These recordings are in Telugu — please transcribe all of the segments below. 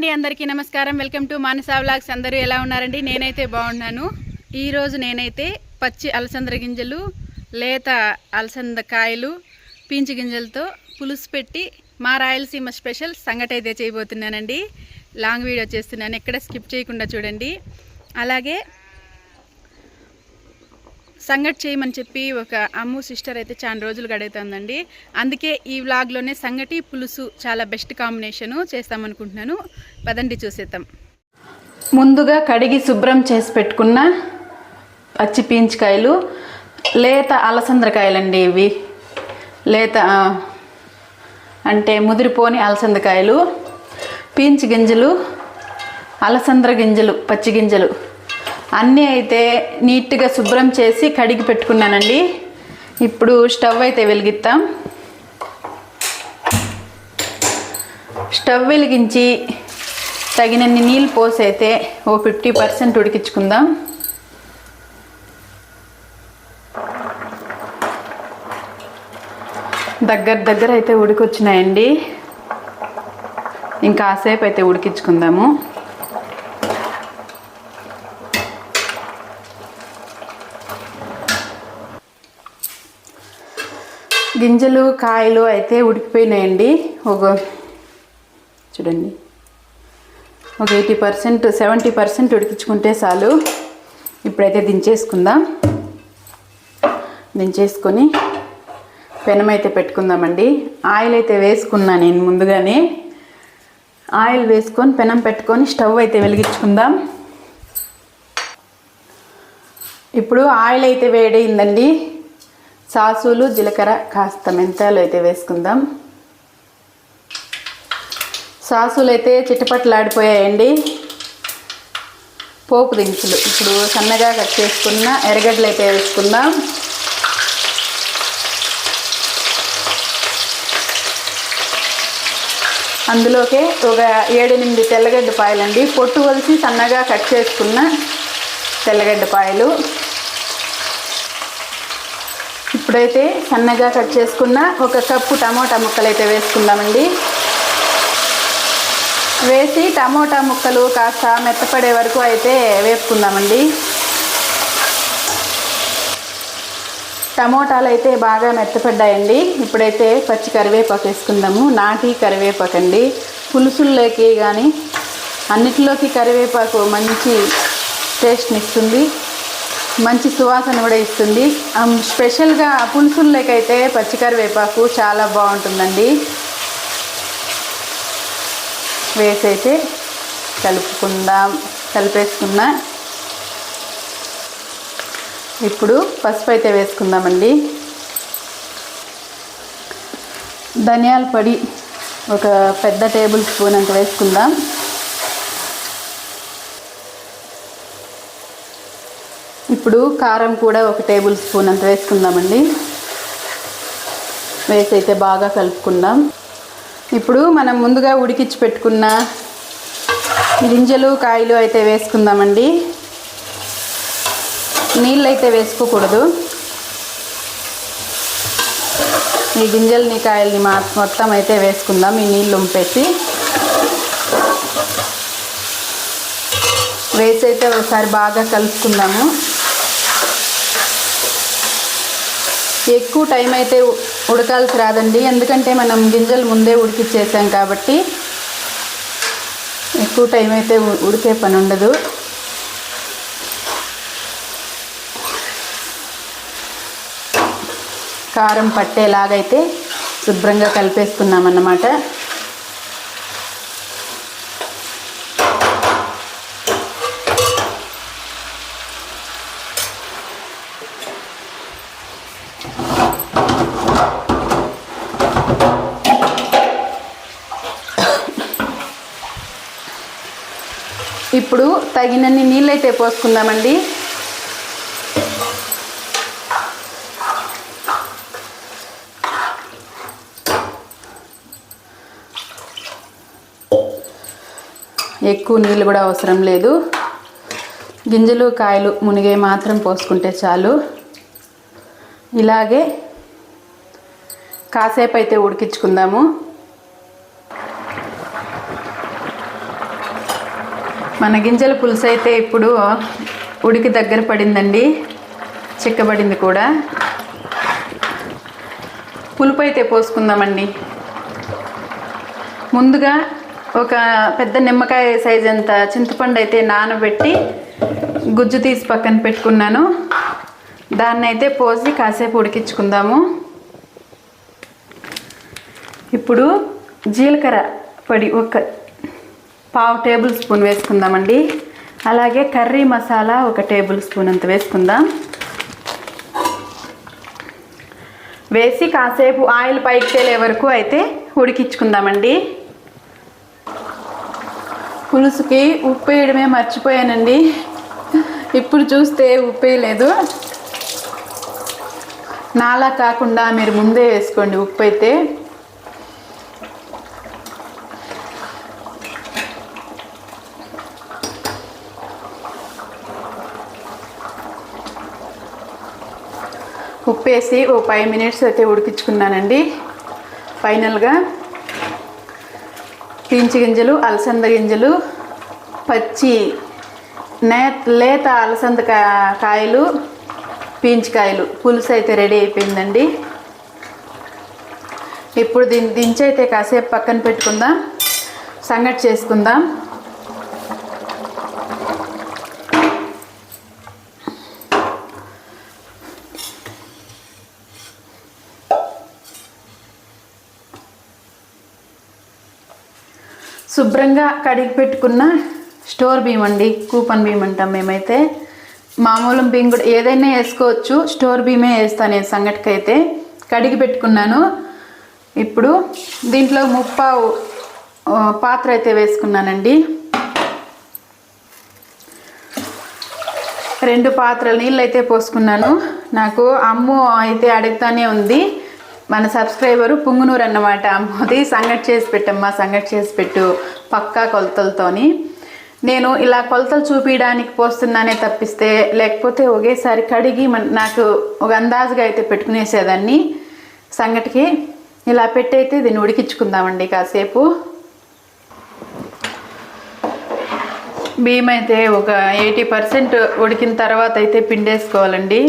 అండి అందరికీ నమస్కారం. Welcome to Manasa vlogs. అందరూ ఎలా ఉన్నారండి? నేనైతే బాగున్నాను. ఈరోజు నేనైతే పచ్చి అలసంద గింజలు లేత అలసంద కాయలు పీంచి గింజలతో పులుసు పెట్టి మా రాయలసీమ స్పెషల్ సంగటి అయితే చేయబోతున్నానండి. లాంగ్ వీడియో చేస్తున్నాను. ఎక్కడ స్కిప్ చేయకుండా చూడండి. అలాగే సంగటి చేయమని చెప్పి ఒక అమ్ము సిస్టర్ అయితే చాలా రోజులు గడుగుతుందండి. అందుకే ఈ వ్లాగ్లోనే సంగటి పులుసు చాలా బెస్ట్ కాంబినేషను చేస్తామనుకుంటున్నాను. పదండి చూసేద్దాం. ముందుగా కడిగి శుభ్రం చేసి పెట్టుకున్న పచ్చి పీంచికాయలు లేత అలసందకాయలండి ఇవి. లేత అంటే ముదిరిపోని అలసందకాయలు పీంచి గింజలు అలసంద్ర గింజలు పచ్చి గింజలు. అన్నీ అయితే నీట్గా శుభ్రం చేసి కడిగి పెట్టుకున్నానండి. ఇప్పుడు స్టవ్ అయితే వెలిగిస్తాం స్టవ్ వెలిగించి తగినన్ని నీళ్ళు పోసి అయితే ఓ ఫిఫ్టీ పర్సెంట్ ఉడికించుకుందాం. దగ్గర దగ్గర అయితే ఉడికొచ్చినాయండి. ఇంకా అయితే ఉడికించుకుందాము. గింజలు కాయలు అయితే ఉడికిపోయినాయండి. ఒక చూడండి. ఒక ఎయిటీ పర్సెంట్ సెవెంటీ పర్సెంట్ ఉడికించుకుంటే చాలు. ఇప్పుడైతే దించేసుకుందాం. దించేసుకొని పెనం అయితే పెట్టుకుందామండి. ఆయిల్ అయితే వేసుకున్నా నేను ముందుగానే. ఆయిల్ వేసుకొని పెనం పెట్టుకొని స్టవ్ అయితే వెలిగించుకుందాం. ఇప్పుడు ఆయిల్ అయితే వేడైందండి. సాసులు జీలకర్ర కాస్త మెంతాలు అయితే వేసుకుందాం. సాసులు అయితే చిటపట్లాడిపోయాయండి. పోపు దినుసులు. ఇప్పుడు సన్నగా కట్ చేసుకున్న ఎర్రగడ్డలు అయితే వేసుకుందాం. అందులోకే ఒక ఏడెనిమిది తెల్లగడ్డ పాయలండి పొట్టు వలిసి సన్నగా కట్ చేసుకున్న తెల్లగడ్డ పాయలు ఇప్పుడైతే సన్నగా కట్ చేసుకున్న ఒక కప్పు టమోటా ముక్కలు అయితే వేసుకుందామండి. వేసి టమోటా ముక్కలు కాస్త మెత్తపడే వరకు అయితే వేపుకుందామండి. టమోటాలు అయితే బాగా మెత్తపడ్డాయండి. ఇప్పుడైతే పచ్చి కరివేపాకు వేసుకుందాము. నాటి కరివేపాకు అండి పులుసుల్లోకి కానీ అన్నిటిలోకి కరివేపాకు మంచి టేస్ట్ని ఇస్తుంది. మంచి సువాసన కూడా ఇస్తుంది. స్పెషల్గా పులుసుల్లోకైతే పచ్చి కరివేపాకు చాలా బాగుంటుందండి. వేసైతే కలుపుకుందాం కలిపేసుకున్నా. ఇప్పుడు పసుపు అయితే వేసుకుందామండి. ధనియాల పొడి ఒక పెద్ద టేబుల్ స్పూన్ అంత వేసుకుందాం. ఇప్పుడు కారం కూడా ఒక టేబుల్ స్పూన్ అంత వేసుకుందామండి. వేసి అయితే బాగా కలుపుకుందాం. ఇప్పుడు మనం ముందుగా ఉడికించి పెట్టుకున్న గింజలు కాయలు అయితే వేసుకుందామండి. నీళ్ళు అయితే వేసుకోకూడదు. ఈ గింజల్ని కాయల్ని మా మొత్తం అయితే వేసుకుందాం ఈ నీళ్ళు ఉంపేసి. వేసి అయితే ఒకసారి బాగా కలుపుకుందాము. ఎక్కువ టైం అయితే ఉడకాల్సి రాదండి. ఎందుకంటే మనం గింజలు ముందే ఉడికిచ్చేసాం కాబట్టి ఎక్కువ టైం అయితే ఉడికే పని ఉండదు. కారం పట్టేలాగైతే శుభ్రంగా కలిపేసుకున్నాం ఇప్పుడు తగినన్ని నీళ్ళైతే పోసుకుందామండి. ఎక్కువ నీళ్ళు కూడా అవసరం లేదు. గింజలు కాయలు మునిగే మాత్రం పోసుకుంటే చాలు. ఇలాగే కాసేపు అయితే ఉడికించుకుందాము. మన గింజల పులుసు అయితే ఇప్పుడు ఉడికి దగ్గర పడిందండి. చిక్కబడింది కూడా. పులుపు అయితే పోసుకుందామండి. ముందుగా ఒక పెద్ద నిమ్మకాయ సైజ్ అంత చింతపండు అయితే నానబెట్టి గుజ్జు తీసి పక్కన పెట్టుకున్నాను. దాన్ని అయితే పోసి కాసేపు ఉడికించుకుందాము. ఇప్పుడు జీలకర్ర పొడి ఒక పావు టేబుల్ స్పూన్ వేసుకుందామండి. అలాగే కర్రీ మసాలా ఒక టేబుల్ స్పూన్ అంత వేసుకుందాం. వేసి కాసేపు ఆయిల్ పైకి తేలే వరకు అయితే ఉడికించుకుందామండి. పులుసుకి ఉప్పు వేయడమే మర్చిపోయానండి. ఇప్పుడు చూస్తే ఉప్పు వేయలేదు. నాలా కాకుండా మీరు ముందే వేసుకోండి ఉప్పు అయితే. ఉప్పు వేసి ఓ ఫైవ్ మినిట్స్ అయితే ఉడికించుకున్నానండి. ఫైనల్గా పీంచి గింజలు అలసంద గింజలు పచ్చి నే లేత అలసంద కాయలు పీంచికాయలు పులుసు అయితే రెడీ అయిపోయిందండి. ఇప్పుడు దీన్ని దించి అయితే కాసేపు పక్కన పెట్టుకుందాం. సంగటి చేసుకుందాం. శుభ్రంగా కడిగి పెట్టుకున్న స్టోర్ బియ్యం అండి కూపన్ బియ్యం అంటాం మేమైతే. మామూలు బియ్యం కూడా ఏదైనా వేసుకోవచ్చు స్టోర్ బియ్యమే వేస్తాను నేను సంగటికైతే కడిగి పెట్టుకున్నాను. ఇప్పుడు దీంట్లో ముప్పావు పాత్ర అయితే వేసుకున్నానండి. రెండు పాత్రలు నీళ్ళు అయితే పోసుకున్నాను. నాకు అమ్ము అయితే అడుగుతానే ఉంది. మన సబ్స్క్రైబరు పుంగునూరు అన్నమాట. అమ్మది సంగటి చేసి పెట్టమ్మా సంగటి చేసి పెట్టు పక్కా కొలతలతోని. నేను ఇలా కొలతలు చూపించడానికి పోస్తున్నానే తప్పిస్తే లేకపోతే ఒకేసారి కడిగి నాకు ఒక అందాజుగా అయితే పెట్టుకునేసేదాన్ని. సంగటికి ఇలా పెట్టయితే దీన్ని ఉడికించుకుందామండి కాసేపు. బియ్యం అయితే ఒక ఎయిటీ పర్సెంట్ ఉడికిన తర్వాత అయితే పిండేసుకోవాలండి.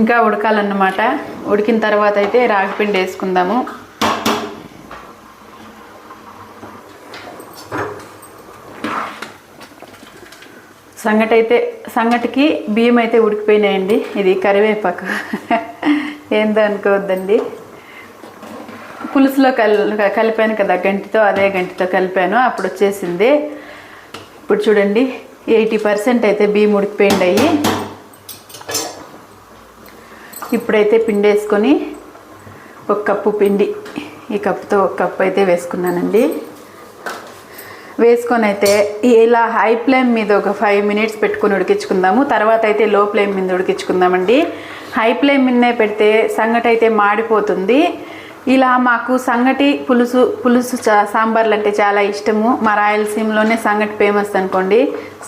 ఇంకా ఉడకాలన్నమాట. ఉడికిన తర్వాత అయితే రాగిపిండి వేసుకుందాము. సంగటి అయితే సంగటికి బియ్యం అయితే ఉడికిపోయినాయండి. ఇది కరివేపాకు. ఏందో అనుకోవద్దండి. పులుసులో కల్ కలిపాను కదా గంటితో అదే గంటితో కలిపాను. అప్పుడు వచ్చేసింది. ఇప్పుడు చూడండి ఎయిటీ పర్సెంట్ అయితే బియ్యం ఉడికిపోయింది ఇప్పుడైతే పిండి వేసుకొని ఒక కప్పు పిండి ఈ కప్పుతో ఒక కప్పు అయితే వేసుకున్నానండి. వేసుకొని అయితే ఇలా హై ఫ్లేమ్ మీద ఒక ఫైవ్ మినిట్స్ పెట్టుకొని ఉడికించుకుందాము. తర్వాత అయితే లో ఫ్లేమ్ మీద ఉడికించుకుందామండి. హై ఫ్లేమ్ మీదనే పెడితే సంగటి అయితే మాడిపోతుంది. ఇలా మాకు సంగటి పులుసు పులుసు సాంబార్లు అంటే చాలా ఇష్టము. మా రాయలసీమలోనే సంగటి ఫేమస్ అనుకోండి.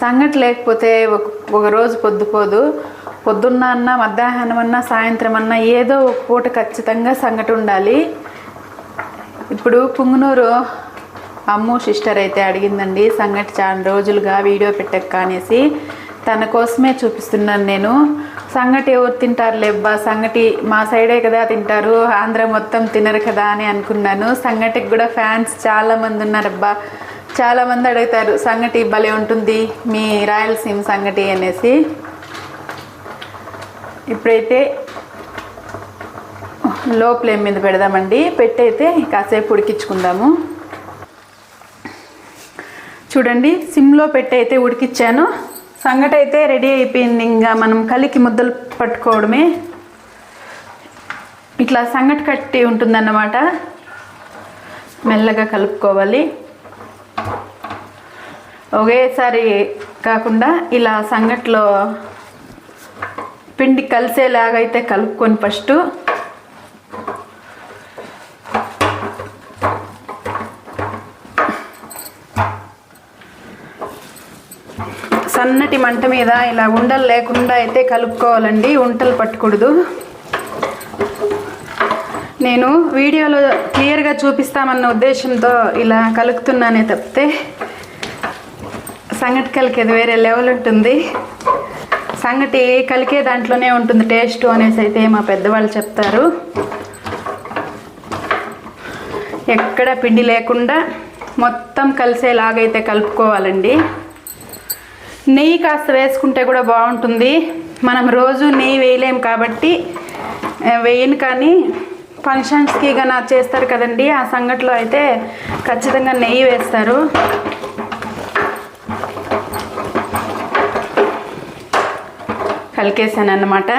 సంగటి లేకపోతే ఒక ఒక రోజు పొద్దుపోదు పొద్దున్న అన్నా మధ్యాహ్నం అన్నా సాయంత్రం అన్నా ఏదో ఒక పూట ఖచ్చితంగా సంగటి ఉండాలి. ఇప్పుడు పుంగునూరు అమ్ము సిస్టర్ అయితే అడిగిందండి సంగటి చాలా రోజులుగా వీడియో పెట్టక్క అనేసి తన కోసమే చూపిస్తున్నాను నేను. సంగటి ఎవరు తింటారు లేబ్బా సంగటి మా సైడే కదా తింటారు ఆంధ్ర మొత్తం తినరు కదా అని అనుకున్నాను. సంగటికి కూడా ఫ్యాన్స్ చాలామంది ఉన్నారబ్బా. చాలామంది అడుగుతారు సంగటి భలే ఉంటుంది మీ రాయలసీమ సంగటి అనేసి. ఇప్పుడైతే లో ఫ్లేమ్ మీద పెడదామండి. పెట్టయితే కాసేపు ఉడికించుకుందాము. చూడండి సిమ్లో పెట్టయితే ఉడికిచ్చాను. సంగటి అయితే రెడీ అయిపోయింది. ఇంకా మనం కలికి ముద్దలు పట్టుకోవడమే. ఇట్లా సంగటి కట్టి ఉంటుందన్నమాట. మెల్లగా కలుపుకోవాలి. ఒకేసారి కాకుండా ఇలా సంగట్లో పిండి కలిసేలాగా అయితే కలుపుకొని ఫస్ట్ సన్నటి మంట మీద ఇలా ఉండలు లేకుండా అయితే కలుపుకోవాలండి ఉంటలు పట్టకూడదు. నేను వీడియోలో క్లియర్గా చూపిస్తామన్న ఉద్దేశంతో ఇలా కలుపుతున్నానే తప్పితే సంగటి అది వేరే లెవెల్ ఉంటుంది. సంగటి కలికే దాంట్లోనే ఉంటుంది. టేస్ట్ అనేసి అయితే మా పెద్దవాళ్ళు చెప్తారు. ఎక్కడ పిండి లేకుండా మొత్తం కలిసేలాగైతే కలుపుకోవాలండి. నెయ్యి కాస్త వేసుకుంటే కూడా బాగుంటుంది. మనం రోజు నెయ్యి వేయలేం కాబట్టి వేయను కానీ ఫంక్షన్స్కి కానీ చేస్తారు కదండి. ఆ సంగట్లో అయితే ఖచ్చితంగా నెయ్యి వేస్తారు. కలికేసాను అన్నమాట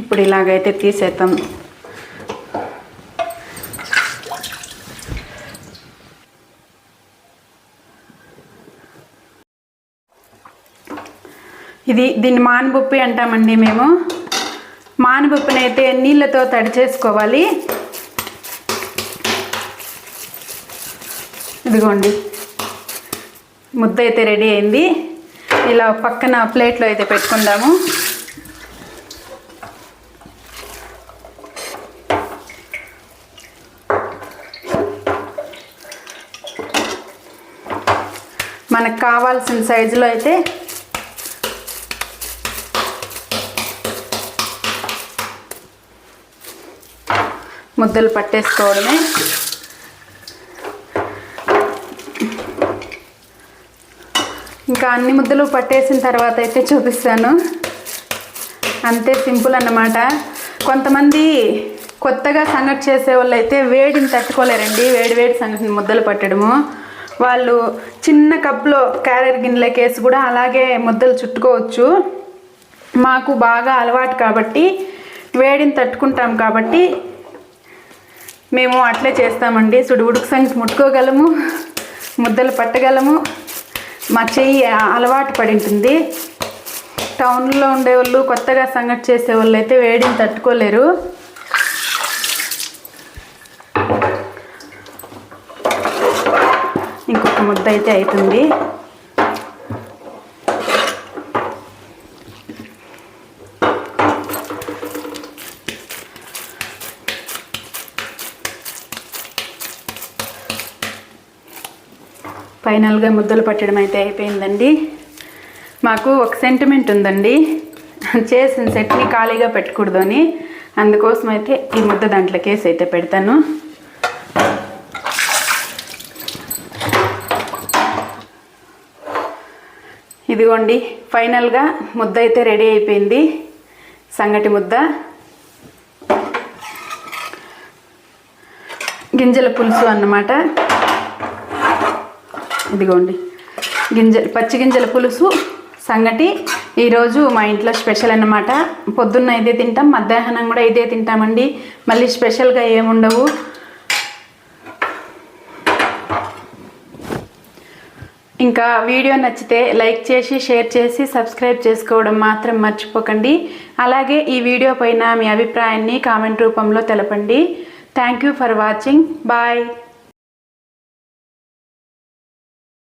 ఇప్పుడు ఇలాగైతే తీసేద్దాం. ఇది దీన్ని మానబుప్పి అంటామండి మేము. మానుబొప్పిని అయితే నీళ్ళతో తడి చేసుకోవాలి ఇదిగోండి. ముద్ద అయితే రెడీ అయింది. ఇలా పక్కన ప్లేట్లో అయితే పెట్టుకుందాము. మనకు కావాల్సిన సైజులో అయితే ముద్దలు పట్టేసుకోవడమే. ఇంకా అన్ని ముద్దలు పట్టేసిన తర్వాత అయితే చూపిస్తాను. అంతే సింపుల్ అన్నమాట. కొంతమంది కొత్తగా సంగటి చేసే వాళ్ళు అయితే వేడిని తట్టుకోలేరండి. వేడి వేడి సంగటిని ముద్దలు పట్టడము. వాళ్ళు చిన్న కప్లో క్యారెట్ గిన్నెలకి వేసి కూడా అలాగే ముద్దలు చుట్టుకోవచ్చు. మాకు బాగా అలవాటు కాబట్టి వేడిని తట్టుకుంటాం కాబట్టి మేము అట్లే చేస్తామండి. సుడుగుడుకు ఉడుకు సంగతి ముట్టుకోగలము ముద్దలు పట్టగలము. మా చెయ్యి అలవాటు పడి ఉంటుంది టౌన్లో ఉండేవాళ్ళు కొత్తగా సంగటి చేసేవాళ్ళు అయితే వేడిని తట్టుకోలేరు. ఇంకొక ముద్ద అయితే అవుతుంది. ఫైనల్గా ముద్దలు పట్టడం అయితే అయిపోయిందండి. మాకు ఒక సెంటిమెంట్ ఉందండి. చేసిన సెట్ని ఖాళీగా పెట్టకూడదు అని. అందుకోసం అయితే ఈ ముద్ద దాంట్లో కేసు అయితే పెడతాను. ఇదిగోండి ఫైనల్గా ముద్ద అయితే రెడీ అయిపోయింది. సంగటి ముద్ద. గింజల పులుసు అన్నమాట. ఇదిగోండి. గింజ పచ్చి గింజల పులుసు సంగటి. ఈరోజు మా ఇంట్లో స్పెషల్ అన్నమాట. పొద్దున్న ఇదే తింటాం మధ్యాహ్నం కూడా ఇదే తింటామండి. మళ్ళీ స్పెషల్గా ఏముండవు. ఇంకా వీడియో నచ్చితే లైక్ చేసి షేర్ చేసి సబ్స్క్రైబ్ చేసుకోవడం మాత్రం మర్చిపోకండి. అలాగే ఈ వీడియో పైన మీ అభిప్రాయాన్ని కామెంట్ రూపంలో తెలపండి. Thank you for watching. Bye.